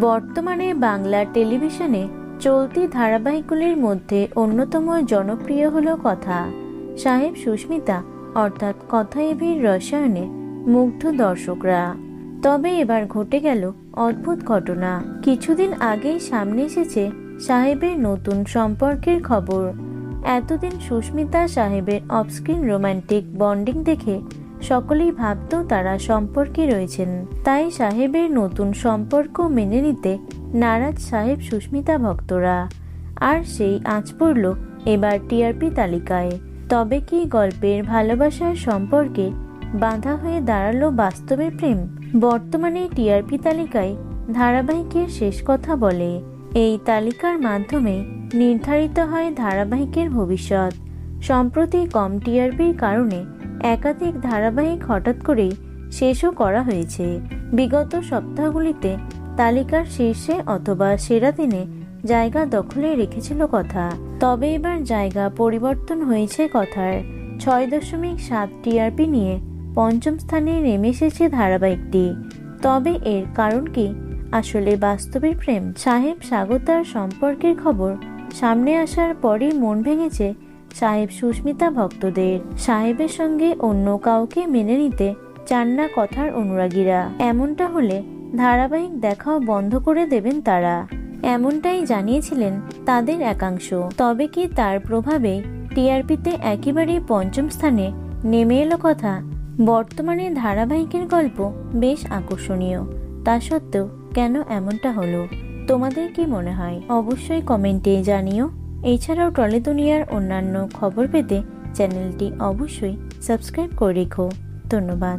বর্তমানে বাংলা টেলিভিশনে চলতি ধারাবাহিকগুলির মধ্যে অন্যতম জনপ্রিয় হল কথা। সাহেব সুস্মিতা, অর্থাৎ কথা এভির রসায়নে মুগ্ধ দর্শকরা। তবে এবার ঘটে গেল অদ্ভুত ঘটনা। কিছুদিন আগেই সামনে এসেছে সাহেবের নতুন সম্পর্কের খবর। এতদিন সুস্মিতা সাহেবের অফস্ক্রিন রোমান্টিক বন্ডিং দেখে সকলেই ভাবত তারা সম্পর্কে রয়েছেন। তাই সাহেবের নতুন সম্পর্ক মেনে নিতে নারাজ সাহেব সুস্মিতা ভক্তরা। আর সেই আঁচ পড়ল এবার টিআরপি তালিকায়। তবে কি গল্পের ভালোবাসার সম্পর্কে বাঁধা হয়ে দাঁড়াল বাস্তবের প্রেম? বর্তমানে টিআরপি তালিকায় ধারাবাহিকের শেষ কথা বলে। এই তালিকার মাধ্যমে নির্ধারিত হয় ধারাবাহিকের ভবিষ্যৎ। সম্প্রতি কম টিআরপির কারণে একাধিক ধারাবাহিক হঠাৎ করেই শেষও করা হয়েছে। বিগত সপ্তাহগুলিতে তালিকার শীর্ষে অথবা সেরা দিনে জায়গা দখলে রেখেছিল কথা। তবে এবার জায়গা পরিবর্তন হয়েছে কথার। ছয় দশমিক সাত টিআরপি নিয়ে পঞ্চম স্থানে নেমে এসেছে ধারাবাহিকটি। তবে এর কারণ কি? আসলে বাস্তবের প্রেম। সাহেব স্বাগতার সম্পর্কের খবর সামনে আসার পরই মন ভেঙেছে সাহেব সুস্মিতা ভক্তদের। সাহেবের সঙ্গে অন্য কাউকে মেনে নিতে চান না কথার অনুরাগীরা। এমনটা হলে ধারাবাহিক দেখাও বন্ধ করে দেবেন তারা। এমনটাই জানিয়েছিলেন তাদের একাংশ। তবে কি তার প্রভাবে টিআরপিতে একেবারেই পঞ্চম স্থানে নেমে এলো কথা? বর্তমানে ধারাবাহিকের গল্প বেশ আকর্ষণীয়। তা সত্ত্বেও কেন এমনটা হলো? তোমাদের কি মনে হয়? অবশ্যই কমেন্টে জানিও। এছাড়াও টলে দুনিয়ার অন্যান্য খবর পেতে চ্যানেলটি অবশ্যই সাবস্ক্রাইব করে রেখো। ধন্যবাদ।